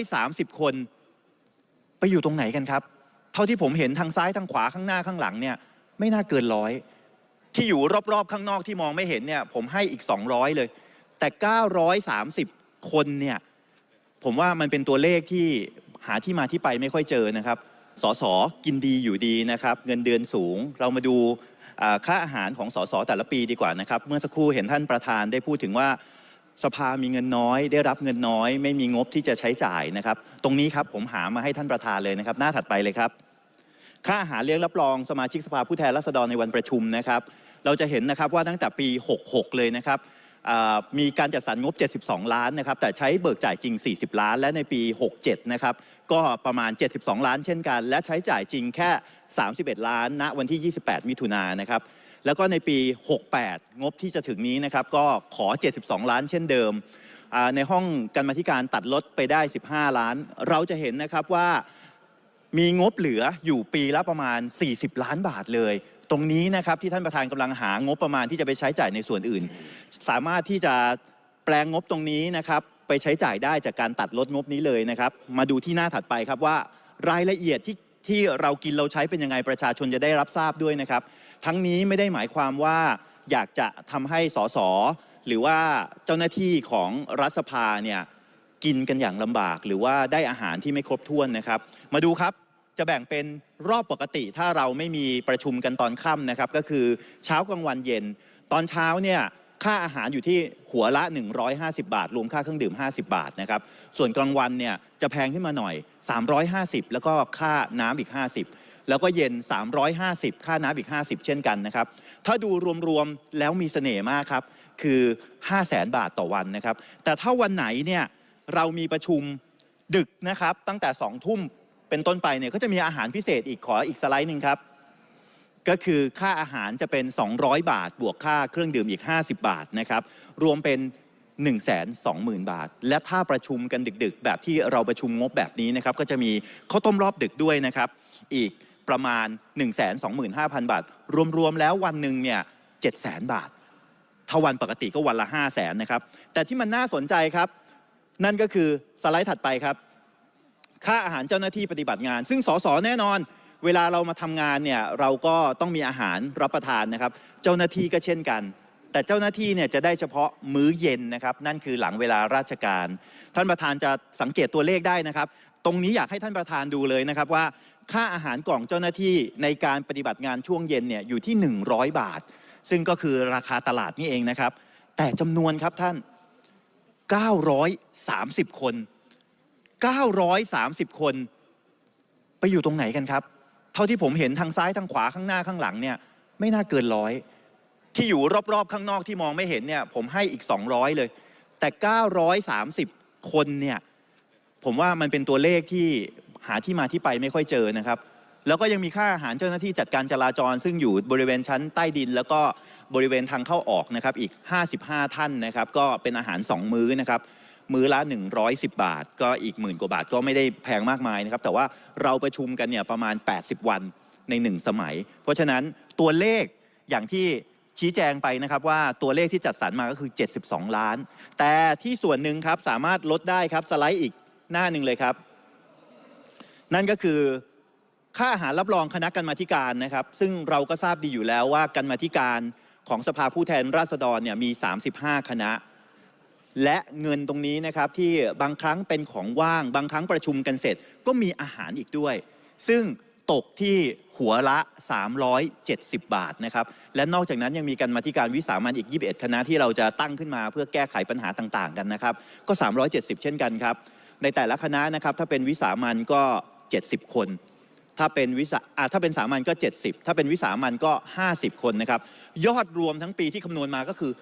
930 คน ไปอยู่ตรงไหนกันครับ เท่าที่ผมเห็นทางซ้ายทางขวาข้างหน้าข้างหลังเนี่ยไม่น่าเกินร้อยที่อยู่รอบๆ ข้างนอกที่มองไม่เห็นเนี่ยผมให้อีก 200 เลย แต่ 930 คนเนี่ยผมว่ามันเป็นตัวเลขที่หาที่มาที่ไปไม่ค่อยเจอนะครับสสกินดีอยู่ดีนะครับ เงินเดือนสูง เรามาดูค่าอาหารของสสแต่ละปีดีกว่านะครับ เมื่อสักครู่เห็นท่านประธานได้พูดถึงว่า สภามีเงินน้อย ได้รับเงินน้อย ไม่มีงบที่จะใช้จ่ายนะครับ ตรงนี้ครับผมหามาให้ท่านประธานเลยนะครับ หน้าถัดไปเลยครับ ค่าอาหารเลี้ยงรับรองสมาชิกสภาผู้แทนราษฎรในวันประชุมนะครับ เราจะเห็นนะครับว่าตั้งแต่ปี 66 เลยนะครับมีการจัดสรรงบ 72 ล้านนะครับ แต่ใช้เบิกจ่ายจริง 40 ล้าน และในปี 67 นะครับ ก็ประมาณ 72 ล้านเช่นกัน และใช้จ่ายจริงแค่ 31 ล้าน ณ วันที่ 28 มิถุนายนนะครับ แล้วก็ในปี 68 งบที่จะถึงนี้นะครับก็ขอ 72 ล้านเช่นเดิม ในห้องการมาธิการตัดลดไปได้ 15 ล้าน เราจะเห็นนะครับว่ามีงบเหลืออยู่ปีละประมาณ 40 ล้านบาทเลย ตรงนี้นะครับที่ท่านประธานกำลังหางบประมาณที่จะไปใช้จ่ายในส่วนอื่น สามารถที่จะแปลงงบตรงนี้นะครับไปใช้จ่ายได้จากการตัดลดงบนี้เลยนะครับ มาดูที่หน้าถัดไปครับว่ารายละเอียดที่ ที่เรากินเราใช้เป็นยังไงประชาชนจะได้รับทราบด้วยนะครับ ทั้งนี้ไม่ได้หมายความว่าอยากจะทำให้สสหรือว่าเจ้าหน้าที่ของรัฐสภาเนี่ยกินกันอย่างลำบาก หรือว่าได้อาหารที่ไม่ครบถ้วนนะครับ มาดูครับจะแบ่งเป็นรอบปกติถ้าเราไม่มีประชุมกันตอนค่ำนะครับ ก็คือเช้ากลางวันเย็น ตอนเช้าเนี่ย ค่าอาหารอยู่ที่หัวละ 150 บาท รวมค่าเครื่องดื่ม 50 บาทนะครับ ส่วนกลางวันเนี่ยจะแพงขึ้นมาหน่อย 350 แล้วก็ค่าน้ำอีก 50 แล้วก็เย็น 350 ค่าน้ำอีก 50 เช่นกันนะครับ ถ้าดูรวมๆแล้วมีเสน่ห์มากครับ คือ 5 0 0แสนบาทต่อวันนะครับ แต่ถ้าวันไหนเนี่ยเรามีประชุมดึกนะครับ ตั้งแต่ 2 ทุ่มเป็นต้นไปเนี่ยก็จะมีอาหารพิเศษอีกขออีกสไลด์หนึ่งครับ ก็คือค่าอาหารจะเป็น 200 บาท บวกค่าเครื่องดื่มอีก 50 บาทนะครับ รวมเป็น 1 2 0 0 0 0 บาท และถ้าประชุมกันดึกๆ แบบที่เราประชุมงบแบบนี้นะครับ ก็จะมีข้าวต้มรอบดึกด้วยนะครับ อีกประมาณ 1 2 5 0 0 0 บาท รวมๆ แล้ววันหนึ่งเนี่ย700,000 บาท ถ้าวันปกติก็วันละ 5 0 0แสนนะครับ แต่ที่มันน่าสนใจครับ นั่นก็คือสไลด์ถัดไปครับ ค่าอาหารเจ้าหน้าที่ปฏิบัติงาน ซึ่งสสแน่นอน เวลาเรามาทำงานเนี่ยเราก็ต้องมีอาหารรับประทานนะครับ เจ้าหน้าที่ก็เช่นกัน แต่เจ้าหน้าที่เนี่ยจะได้เฉพาะมื้อเย็นนะครับ นั่นคือหลังเวลาราชการ ท่านประธานจะสังเกตตัวเลขได้นะครับ ตรงนี้อยากให้ท่านประธานดูเลยนะครับว่า ค่าอาหารกล่องเจ้าหน้าที่ในการปฏิบัติงานช่วงเย็นเนี่ยอยู่ที่ 100 บาท ซึ่งก็คือราคาตลาดนี่เองนะครับ แต่จำนวนครับท่าน 930 คน 930 คน ไปอยู่ตรงไหนกันครับ ท่าที่ผมเห็นทางซ้ายทางขวาข้างหน้าข้างหลังเนี่ยไม่น่าเกินร้อยที่อยู่รอบๆ ข้างนอกที่มองไม่เห็นเนี่ยผมให้อีก 200 เลย แต่ 930 คนเนี่ยผมว่ามันเป็นตัวเลขที่หาที่มาที่ไปไม่ค่อยเจอนะครับ แล้วก็ยังมีค่าอาหารเจ้าหน้าที่จัดการจราจร ซึ่งอยู่บริเวณชั้นใต้ดิน แล้วก็บริเวณทางเข้าออกนะครับอีก 55 ท่านนะครับ ก็เป็นอาหาร 2 มื้อนะครับ มื้อละ 110 บาท ก็อีกหมื่นกว่าบาทก็ไม่ได้แพงมากมายนะครับ แต่ว่าเราประชุมกันเนี่ยประมาณ 80 วันใน 1 สมัย เพราะฉะนั้นตัวเลขอย่างที่ชี้แจงไปนะครับว่าตัวเลขที่จัดสรรมาก็คือ 72 ล้าน แต่ที่ส่วนหนึ่งครับสามารถลดได้ครับสไลด์อีกหน้าหนึ่งเลยครับ นั่นก็คือค่าอาหารรับรองคณะกรรมาธิการนะครับ ซึ่งเราก็ทราบดีอยู่แล้วว่ากรรมาธิการของสภาผู้แทนราษฎรเนี่ยมี 35 คณะ และเงินตรงนี้นะครับที่บางครั้งเป็นของว่าง บางครั้งประชุมกันเสร็จก็มีอาหารอีกด้วย ซึ่งตกที่หัวละ 370 บาทนะครับ และนอกจากนั้นยังมีการมาธิการวิสามันอีก 21 คณะที่เราจะตั้งขึ้นมาเพื่อแก้ไขปัญหาต่างๆ กันนะครับ ก็ 370 เช่นกันครับ ในแต่ละคณะนะครับ ถ้าเป็นวิสามันก็ 70 คน ถ้าเป็นวิสาถ้าเป็นสามัญก็ 70 ถ้าเป็นวิสามันก็ 50 คนนะครับ ยอดรวมทั้งปีที่คำนวณมาก็คือ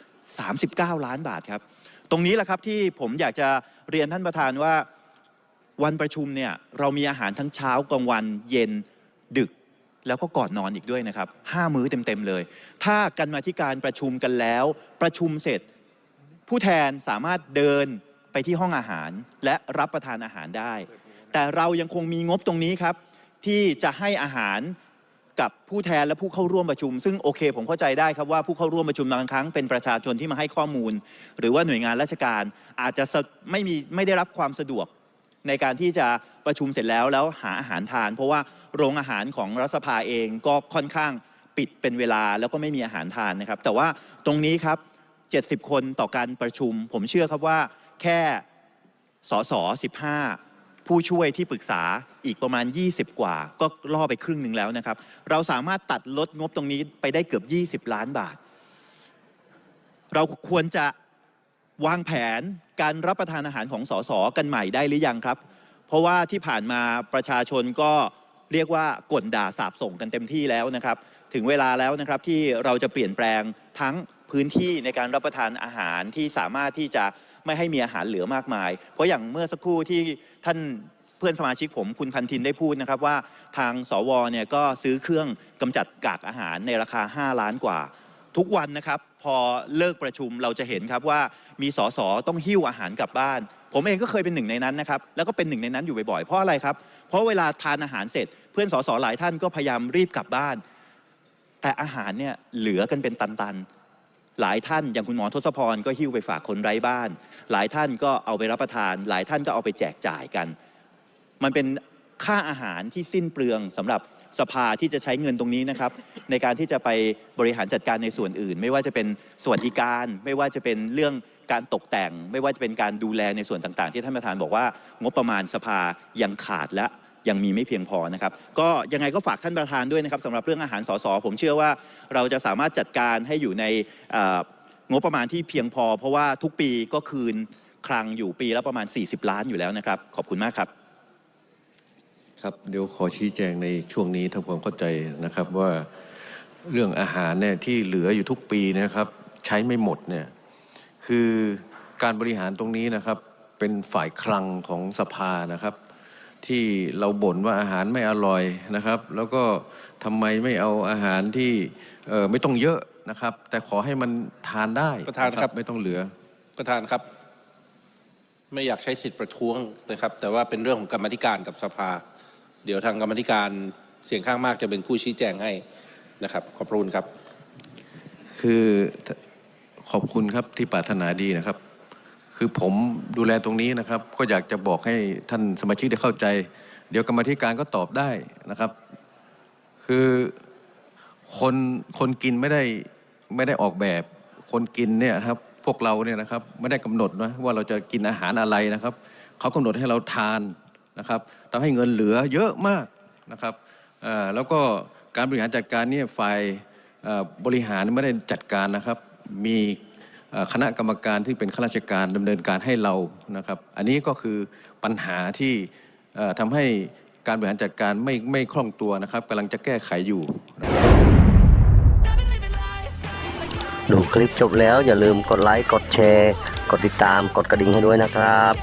39 ล้านบาทครับ ตรงนี้แหละครับที่ผมอยากจะเรียนท่านประธานว่าวันประชุมเนี่ยเรามีอาหารทั้งเช้ากลางวันเย็นดึกแล้วก็ก่อนนอนอีกด้วยนะครับห้ามื้อเต็มๆเลย ถ้ากันมาที่การประชุมกันแล้ว ประชุมเสร็จ ผู้แทนสามารถเดินไปที่ห้องอาหาร และรับประทานอาหารได้ แต่เรายังคงมีงบตรงนี้ครับ ที่จะให้อาหาร กับผู้แทนและผู้เข้าร่วมประชุม ซึ่งโอเค ผมเข้าใจได้ครับว่าผู้เข้าร่วมประชุมบางครั้งเป็นประชาชนที่มาให้ข้อมูล หรือว่าหน่วยงานราชการอาจจะไม่มีไม่ได้รับความสะดวกในการที่จะประชุมเสร็จแล้วแล้วหาอาหารทาน เพราะว่าโรงอาหารของรัฐสภาเองก็ค่อนข้างปิดเป็นเวลาแล้วก็ไม่มีอาหารทานนะครับ แต่ว่าตรงนี้ครับ 70 คนต่อการประชุม ผมเชื่อครับว่าแค่สส15 ผู้ช่วยที่ปรึกษาอีกประมาณ 20 กว่า ก็ล่อไปครึ่งหนึ่งแล้วนะครับ เราสามารถตัดลดงบตรงนี้ไปได้เกือบ 20 ล้านบาท เราควรจะวางแผนการรับประทานอาหารของสสกันใหม่ได้หรือยังครับ เพราะว่าที่ผ่านมาประชาชนก็เรียกว่ากลด่าสาบส่งกันเต็มที่แล้วนะครับ ถึงเวลาแล้วนะครับที่เราจะเปลี่ยนแปลงทั้งพื้นที่ในการรับประทานอาหารที่สามารถที่จะไม่ให้มีอาหารเหลือมากมาย เพราะอย่างเมื่อสักครู่ที่ท่านเพื่อนสมาชิกผมคุณพันธินได้พูดนะครับว่าทางสวเนี่ยก็ซื้อเครื่องกำจัดกากอาหารในราคา 5 ล้านกว่า ทุกวันนะครับ พอเลิกประชุมเราจะเห็นครับว่ามีสสต้องหิ้วอาหารกลับบ้าน ผมเองก็เคยเป็นหนึ่งในนั้นนะครับแล้วก็เป็นหนึ่งในนั้นอยู่บ่อยๆเพราะอะไรครับ เพราะเวลาทานอาหารเสร็จ เพื่อนสสหลายท่านก็พยายามรีบกลับบ้าน แต่อาหารเนี่ยเหลือกันเป็นตันๆ หลายท่านอย่างคุณหมอทศพรก็หิ้วไปฝากคนไร้บ้าน หลายท่านก็เอาไปรับประทาน หลายท่านก็เอาไปแจกจ่ายกัน มันเป็นค่าอาหารที่สิ้นเปลืองสำหรับสภาที่จะใช้เงินตรงนี้นะครับ ในการที่จะไปบริหารจัดการในส่วนอื่น ไม่ว่าจะเป็นส่วัสดิการ ไม่ว่าจะเป็นเรื่องการตกแต่ง ไม่ว่าจะเป็นการดูแลในส่วนต่างๆ ที่ท่านประธานบอกว่างบประมาณสภายังขาดและ ยังมีไม่เพียงพอนะครับ ก็ยังไงก็ฝากท่านประธานด้วยนะครับสำหรับเรื่องอาหารสสผมเชื่อว่าเราจะสามารถจัดการให้อยู่ในงบประมาณที่เพียงพอ เพราะว่าทุกปีก็คืนคลังอยู่ปีละประมาณ 40 ล้านอยู่แล้วนะครับ ขอบคุณมากครับ ครับเดี๋ยวขอชี้แจงในช่วงนี้ทำความเข้าใจนะครับว่าเรื่องอาหารเนี่ยที่เหลืออยู่ทุกปีนะครับใช้ไม่หมดเนี่ยคือการบริหารตรงนี้นะครับเป็นฝ่ายคลังของสภานะครับ ที่เราบ่นว่าอาหารไม่อร่อยนะครับ แล้วก็ทำไมไม่เอาอาหารที่เอ่อไม่ต้องเยอะนะครับ แต่ขอให้มันทานได้ประธานครับไม่ต้องเหลือประธานครับ ไม่อยากใช้สิทธิ์ประท้วงนะครับ แต่ว่าเป็นเรื่องของกรรมาธิการกับสภา เดี๋ยวทางกรรมาธิการเสียงข้างมากจะเป็นผู้ชี้แจงให้นะครับ ขอบพระคุณครับ คือขอบคุณครับที่ปรารถนาดีนะครับ คือผมดูแลตรงนี้นะครับ ก็อยากจะบอกให้ท่านสมาชิกได้เข้าใจ เดี๋ยวกรรมธิการก็ตอบได้นะครับ คือคนคนกินไม่ได้ไม่ได้ออกแบบ คนกินเนี่ยครับพวกเราเนี่ยนะครับไม่ได้กำหนดนะว่าเราจะกินอาหารอะไรนะครับเขากำหนดให้เราทานนะครับทำให้เงินเหลือเยอะมากนะครับแล้วก็การบริหารจัดการเนี่ยฝ่ายบริหารไม่ได้จัดการนะครับ มี คณะกรรมการที่เป็นข้าราชการดำเนินการให้เรานะครับ อันนี้ก็คือปัญหาที่เอ่อทำให้การบริหารจัดการไม่ไม่คล่องตัวนะครับกำลังจะแก้ไขอยู่ ดูคลิปจบแล้วอย่าลืมกดไลค์กดแชร์ กดติดตามกดกระดิ่งให้ด้วยนะครับ